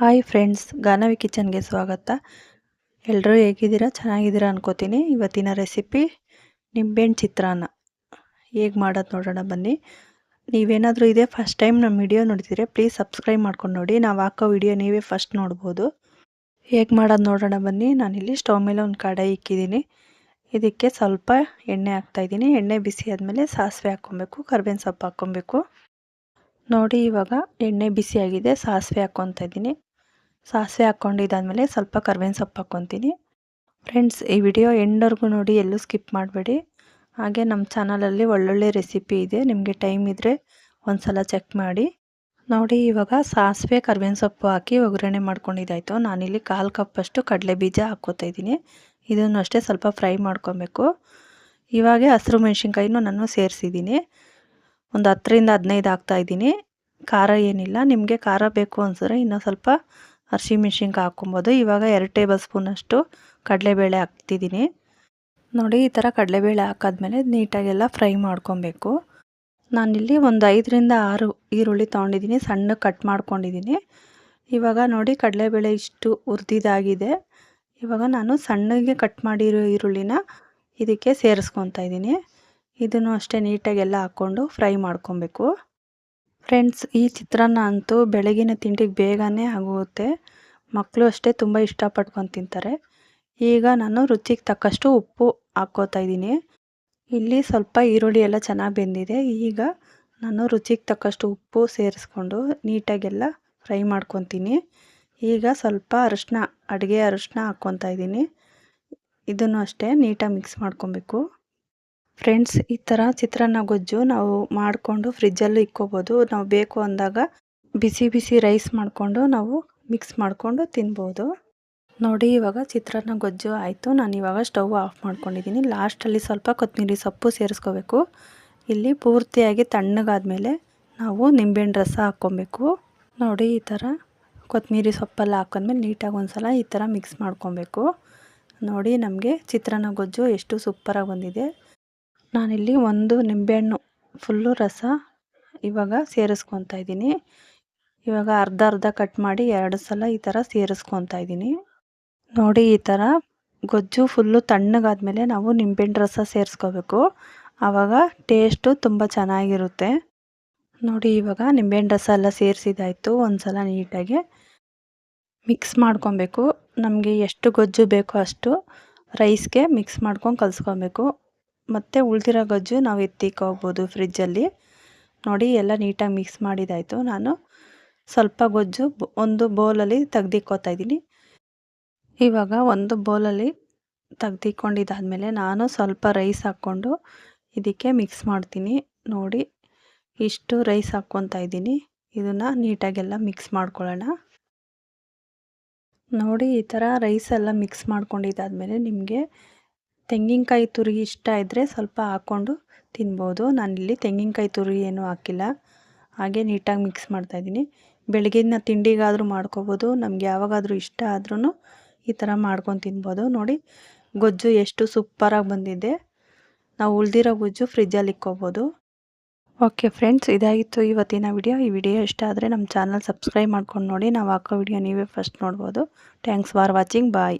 Hi friends Ganavi ಕಿಚನ್ಗೆ ಸ್ವಾಗತ. ಎಲ್ಲರೂ ಹೇಗಿದ್ದೀರಾ? ಚೆನ್ನಾಗಿದ್ದೀರಾ ಅನ್ಕೋತೀನಿ. ಇವತ್ತಿನ ರೆಸಿಪಿ ನಿಂಬೆಹಣ್ಣು ಚಿತ್ರಾನ್ನ. ಹೇಗೆ ಮಾಡೋದು ನೋಡೋಣ ಬನ್ನಿ. ನೀವೇನಾದರೂ ಇದೇ ಫಸ್ಟ್ ಟೈಮ್ ನಮ್ಮ ವಿಡಿಯೋ ನೋಡ್ತಿದ್ರೆ ಪ್ಲೀಸ್ ಸಬ್ಸ್ಕ್ರೈಬ್ ಮಾಡ್ಕೊಂಡು ನೋಡಿ. ನಾವು ಹಾಕೋ ವಿಡಿಯೋ ನೀವೇ ಫಸ್ಟ್ ನೋಡ್ಬೋದು. ಹೇಗೆ ಮಾಡೋದು ನೋಡೋಣ ಬನ್ನಿ. ನಾನಿಲ್ಲಿ ಸ್ಟವ್ ಮೇಲೆ ಒಂದು ಕಡಾಯಿ ಇಕ್ಕಿದ್ದೀನಿ. ಇದಕ್ಕೆ ಸ್ವಲ್ಪ ಎಣ್ಣೆ ಹಾಕ್ತಾಯಿದ್ದೀನಿ ಎಣ್ಣೆ ಬಿಸಿ ಆದಮೇಲೆ ಸಾಸಿವೆ ಹಾಕ್ಕೊಬೇಕು, ಕರ್ಬೇವಿನ ಸೊಪ್ಪು ಹಾಕ್ಕೊಬೇಕು. ನೋಡಿ ಇವಾಗ ಎಣ್ಣೆ ಬಿಸಿಯಾಗಿದೆ ಸಾಸಿವೆ ಹಾಕ್ಕೊತಾ ಇದ್ದೀನಿ. ಸಾಸಿವೆ ಹಾಕ್ಕೊಂಡಿದ್ದಾದಮೇಲೆ ಸ್ವಲ್ಪ ಕರ್ಬೇವಿನ ಸೊಪ್ಪು ಹಾಕ್ಕೊತೀನಿ. ಫ್ರೆಂಡ್ಸ್ ಈ ವಿಡಿಯೋ ಎಂಡ್ವರೆಗೂ ನೋಡಿ, ಎಲ್ಲೂ ಸ್ಕಿಪ್ ಮಾಡಬೇಡಿ. ಹಾಗೆ ನಮ್ಮ ಚಾನಲಲ್ಲಿ ಒಳ್ಳೊಳ್ಳೆ ರೆಸಿಪಿ ಇದೆ. ನಿಮಗೆ ಟೈಮ್ ಇದ್ದರೆ ಒಂದು ಸಲ ಚೆಕ್ ಮಾಡಿ. ನೋಡಿ, ಇವಾಗ ಸಾಸಿವೆ ಕರ್ಬೇವಿನ ಸೊಪ್ಪು ಹಾಕಿ ಒಗ್ಗರಣೆ ಮಾಡ್ಕೊಂಡಿದ್ದಾಯಿತು. ನಾನಿಲ್ಲಿ ಕಾಲು ಕಪ್ಪಷ್ಟು ಕಡಲೆ ಬೀಜ ಹಾಕ್ಕೋತಾ ಇದ್ದೀನಿ. ಇದನ್ನು ಅಷ್ಟೇ ಸ್ವಲ್ಪ ಫ್ರೈ ಮಾಡ್ಕೊಬೇಕು. ಇವಾಗ ಹಸಿರು ಮೆಣಸಿನ್ಕಾಯಿನೂ ನಾನು ಸೇರಿಸಿದ್ದೀನಿ. ಒಂದು ಹತ್ತರಿಂದ ಹದಿನೈದು ಹಾಕ್ತಾಯಿದ್ದೀನಿ ಖಾರ ಏನಿಲ್ಲ. ನಿಮಗೆ ಖಾರ ಬೇಕು ಅನ್ಸಿದ್ರೆ ಇನ್ನೂ ಸ್ವಲ್ಪ ಹಸಿಮೆಣ್ಸಿನ್ಕಾಯಿ ಹಾಕ್ಕೊಬೋದು. ಇವಾಗ ಎರಡು ಟೇಬಲ್ ಸ್ಪೂನಷ್ಟು ಕಡಲೆಬೇಳೆ ಹಾಕ್ತಿದ್ದೀನಿ. ನೋಡಿ, ಈ ಥರ ಕಡಲೆಬೇಳೆ ಹಾಕಾದ್ಮೇಲೆ ನೀಟಾಗೆಲ್ಲ ಫ್ರೈ ಮಾಡ್ಕೊಬೇಕು. ನಾನಿಲ್ಲಿ ಒಂದು ಐದರಿಂದ ಆರು ಈರುಳ್ಳಿ ತೊಗೊಂಡಿದ್ದೀನಿ. ಸಣ್ಣ ಕಟ್ ಮಾಡ್ಕೊಂಡಿದ್ದೀನಿ. ಇವಾಗ ನೋಡಿ, ಕಡಲೆಬೇಳೆ ಇಷ್ಟು ಉರ್ದಿದಾಗಿದೆ. ಇವಾಗ ನಾನು ಸಣ್ಣಗೆ ಕಟ್ ಮಾಡಿರೋ ಈರುಳ್ಳಿನ ಇದಕ್ಕೆ ಸೇರಿಸ್ಕೊತಾ ಇದ್ದೀನಿ. ಇದನ್ನು ಅಷ್ಟೇ ನೀಟಾಗೆಲ್ಲ ಹಾಕ್ಕೊಂಡು ಫ್ರೈ ಮಾಡ್ಕೊಬೇಕು. ಫ್ರೆಂಡ್ಸ್ ಈ ಚಿತ್ರಾನ್ನ ಅಂತೂ ಬೆಳಗಿನ ತಿಂಡಿಗೆ ಬೇಗನೆ ಆಗುತ್ತೆ. ಮಕ್ಕಳು ಅಷ್ಟೇ ತುಂಬ ಇಷ್ಟಪಟ್ಕೊಂಡು ತಿಂತಾರೆ. ಈಗ ನಾನು ರುಚಿಗೆ ತಕ್ಕಷ್ಟು ಉಪ್ಪು ಹಾಕ್ಕೋತಾ ಇದ್ದೀನಿ. ಇಲ್ಲಿ ಸ್ವಲ್ಪ ಈರುಳ್ಳಿ ಎಲ್ಲ ಚೆನ್ನಾಗಿ ಬೆಂದಿದೆ. ಈಗ ನಾನು ರುಚಿಗೆ ತಕ್ಕಷ್ಟು ಉಪ್ಪು ಸೇರಿಸ್ಕೊಂಡು ನೀಟಾಗೆಲ್ಲ ಫ್ರೈ ಮಾಡ್ಕೊತೀನಿ. ಈಗ ಸ್ವಲ್ಪ ಅರಿಶಿನ ಅಡುಗೆ ಅರಿಶಿನ ಹಾಕ್ಕೊತಾ ಇದ್ದೀನಿ. ಇದನ್ನು ಅಷ್ಟೇ ನೀಟಾಗಿ ಮಿಕ್ಸ್ ಮಾಡ್ಕೊಬೇಕು. ಫ್ರೆಂಡ್ಸ್ ಈ ಥರ ಚಿತ್ರಾನ್ನ ಗೊಜ್ಜು ನಾವು ಮಾಡಿಕೊಂಡು ಫ್ರಿಜ್ಜಲ್ಲೂ ಇಕ್ಕೋಬೋದು. ನಾವು ಬೇಕು ಅಂದಾಗ ಬಿಸಿ ಬಿಸಿ ರೈಸ್ ಮಾಡಿಕೊಂಡು ನಾವು ಮಿಕ್ಸ್ ಮಾಡಿಕೊಂಡು ತಿನ್ಬೋದು. ನೋಡಿ, ಇವಾಗ ಚಿತ್ರಾನ್ನ ಗೊಜ್ಜು ಆಯಿತು. ನಾನು ಇವಾಗ ಸ್ಟವ್ ಆಫ್ ಮಾಡ್ಕೊಂಡಿದ್ದೀನಿ ಲಾಸ್ಟಲ್ಲಿ ಸ್ವಲ್ಪ ಕೊತ್ತಂಬರಿ ಸೊಪ್ಪು ಸೇರಿಸ್ಕೋಬೇಕು. ಇಲ್ಲಿ ಪೂರ್ತಿಯಾಗಿ ತಣ್ಣಗಾದ್ಮೇಲೆ ನಾವು ನಿಂಬೆಹಣ್ಣು ರಸ ಹಾಕ್ಕೊಬೇಕು. ನೋಡಿ, ಈ ಥರ ಕೊತ್ತಂಬರಿ ಸೊಪ್ಪೆಲ್ಲ ಹಾಕೊಂಡ್ಮೇಲೆ ನೀಟಾಗಿ ಒಂದು ಸಲ ಈ ಥರ ಮಿಕ್ಸ್ ಮಾಡ್ಕೊಬೇಕು. ನೋಡಿ, ನಮಗೆ ಚಿತ್ರಾನ್ನ ಗೊಜ್ಜು ಎಷ್ಟು ಸೂಪರಾಗಿ ಬಂದಿದೆ. ನಾನಿಲ್ಲಿ ಒಂದು ನಿಂಬೆಹಣ್ಣು ಫುಲ್ಲು ರಸ ಇವಾಗ ಸೇರಿಸ್ಕೊತಾ ಇದ್ದೀನಿ. ಇವಾಗ ಅರ್ಧ ಅರ್ಧ ಕಟ್ ಮಾಡಿ ಎರಡು ಸಲ ಈ ಥರ ಸೇರಿಸ್ಕೊತಾ ಇದ್ದೀನಿ. ನೋಡಿ ಈ ಥರ ಗೊಜ್ಜು ಫುಲ್ಲು ತಣ್ಣಗಾದ್ಮೇಲೆ ನಾವು ನಿಂಬೆಹಣ್ಣು ರಸ ಸೇರಿಸ್ಕೋಬೇಕು. ಆವಾಗ ಟೇಸ್ಟು ತುಂಬ ಚೆನ್ನಾಗಿರುತ್ತೆ. ನೋಡಿ ಇವಾಗ ನಿಂಬೆಹಣ್ಣು ರಸ ಎಲ್ಲ ಸೇರಿಸಿದಾಯಿತು ಒಂದು ಸಲ ನೀಟಾಗಿ. ಮಿಕ್ಸ್ ಮಾಡ್ಕೊಬೇಕು. ನಮಗೆ ಎಷ್ಟು ಗೊಜ್ಜು ಬೇಕೋ ಅಷ್ಟು ರೈಸ್ಗೆ ಮಿಕ್ಸ್ ಮಾಡ್ಕೊಂಡು ಕಲಿಸ್ಕೊಬೇಕು. ಮತ್ತು ಉಳಿದಿರೋ ಗೊಜ್ಜು ನಾವು ಎತ್ತಿಕ್ಕೋಗ್ಬೋದು ಫ್ರಿಜ್ಜಲ್ಲಿ ನೋಡಿ, ಎಲ್ಲ ನೀಟಾಗಿ ಮಿಕ್ಸ್ ಮಾಡಿದಾಯಿತು. ನಾನು ಸ್ವಲ್ಪ ಗೊಜ್ಜು ಒಂದು ಬೌಲಲ್ಲಿ ತೆಗ್ದಿಕ್ಕೋತಾ ಇದ್ದೀನಿ. ಇವಾಗ ಒಂದು ಬೌಲಲ್ಲಿ ತೆಗ್ದಿಕ್ಕೊಂಡಿದ್ದಾದಮೇಲೆ ನಾನು ಸ್ವಲ್ಪ ರೈಸ್ ಹಾಕ್ಕೊಂಡು ಇದಕ್ಕೆ ಮಿಕ್ಸ್ ಮಾಡ್ತೀನಿ. ನೋಡಿ, ಇಷ್ಟು ರೈಸ್ ಹಾಕ್ಕೊತಾ ಇದ್ದೀನಿ. ಇದನ್ನು ನೀಟಾಗೆಲ್ಲ ಮಿಕ್ಸ್ ಮಾಡ್ಕೊಳ್ಳೋಣ. ನೋಡಿ, ಈ ಥರ ರೈಸ್ ಎಲ್ಲ ಮಿಕ್ಸ್ ಮಾಡ್ಕೊಂಡಿದ್ದಾದಮೇಲೆ ನಿಮಗೆ ತೆಂಗಿನಕಾಯಿ ತುರಿ ಇಷ್ಟ ಇದ್ದರೆ ಸ್ವಲ್ಪ ಹಾಕ್ಕೊಂಡು ತಿನ್ಬೋದು. ನಾನಿಲ್ಲಿ ತೆಂಗಿನಕಾಯಿ ತುರಿ ಏನೂ ಹಾಕಿಲ್ಲ. ಹಾಗೆ ನೀಟಾಗಿ ಮಿಕ್ಸ್ ಮಾಡ್ತಾಯಿದ್ದೀನಿ ಬೆಳಗಿನ ತಿಂಡಿಗಾದರೂ ಮಾಡ್ಕೋಬೋದು. ನಮ್ಗೆ ಯಾವಾಗಾದರೂ ಇಷ್ಟ ಆದ್ರೂ ಈ ಥರ ಮಾಡ್ಕೊಂಡು ತಿನ್ಬೋದು. ನೋಡಿ, ಗೊಜ್ಜು ಎಷ್ಟು ಸೂಪರಾಗಿ ಬಂದಿದೆ. ನಾವು ಉಳಿದಿರೋ ಗೊಜ್ಜು ಫ್ರಿಜ್ಜಲ್ಲಿ ಇಕ್ಕೋಬೋದು. ಓಕೆ ಫ್ರೆಂಡ್ಸ್, ಇದಾಗಿತ್ತು ಇವತ್ತಿನ ವಿಡಿಯೋ. ಈ ವಿಡಿಯೋ ಇಷ್ಟ ಆದರೆ ನಮ್ಮ ಚಾನಲ್ ಸಬ್ಸ್ಕ್ರೈಬ್ ಮಾಡ್ಕೊಂಡು ನೋಡಿ. ನಾವು ಹಾಕೋ ವಿಡಿಯೋ ನೀವೇ ಫಸ್ಟ್ ನೋಡ್ಬೋದು. Thanks for watching bye